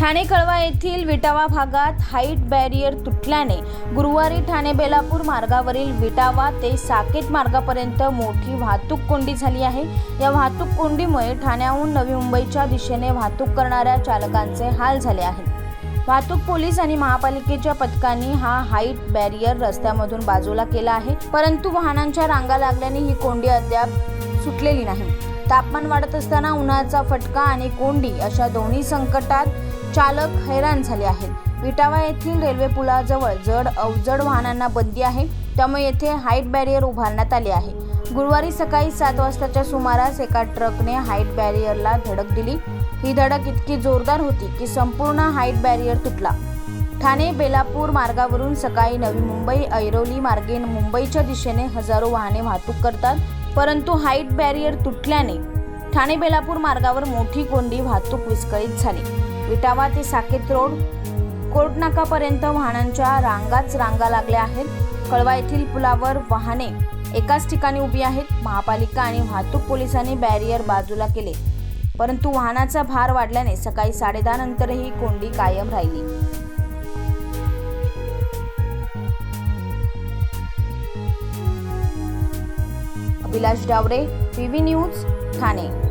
ठाणे कळवा येथील विटावा भागात हाईट बॅरियर तुटल्याने गुरुवारी ठाणे बेलापूर मार्गावरील विटावा ते साकेत मार्गापर्यंत मोठी वाहतूक कोंडी झाली आहे. या वाहतूक कोंडीमुळे ठाण्याहून नवी मुंबईच्या दिशेने वाहतूक करणाऱ्या चालकांचे हाल झाले आहेत. वाहतूक पोलीस आणि महापालिकेच्या पथकांनी हा हाईट बॅरियर रस्त्यामधून बाजूला केला आहे. परंतु वाहनांच्या रांगा लागल्याने ही कोंडी अद्याप सुटलेली नाही. तापमान वाढत असताना उन्हाचा फटका आणि कोंडी अशा दोन्ही संकटात चालक हैराण झाले आहेत. विटावा येथील रेल्वे पुलाजवळ जड अवजड वाहनांना बंदी आहे. त्यामुळे येथे हाईट बॅरियर उभारण्यात आले आहे. गुरुवारी सकाळी सात वाजताच्या सुमारास एका ट्रकने हाईट बॅरियरला धडक दिली. ही धडक इतकी जोरदार होती की संपूर्ण हाईट बॅरियर तुटला. ठाणे बेलापूर मार्गावरून सकाळी नवी मुंबई ऐरोली मार्गे मुंबईच्या दिशेने हजारो वाहने वाहतूक करतात. परंतु हाईट बॅरियर तुटल्याने ठाणे बेलापूर मार्गावर मोठी कोंडी वाहतूक विस्कळीत झाली. विटावा ते साकेत रोड कोर्टनाकापर्यंत वाहनांच्या रांगाच रांगा लागल्या आहेत. कळवा येथील पुलावर वाहने एकाच ठिकाणी उभी आहेत. महापालिका आणि वाहतूक पोलिसांनी बॅरियर बाजूला केले परंतु वाहनाचा भार वाढल्याने सकाळी साडेदहा नंतरही कोंडी कायम राहिली. Abhilash Davare P V news Thane.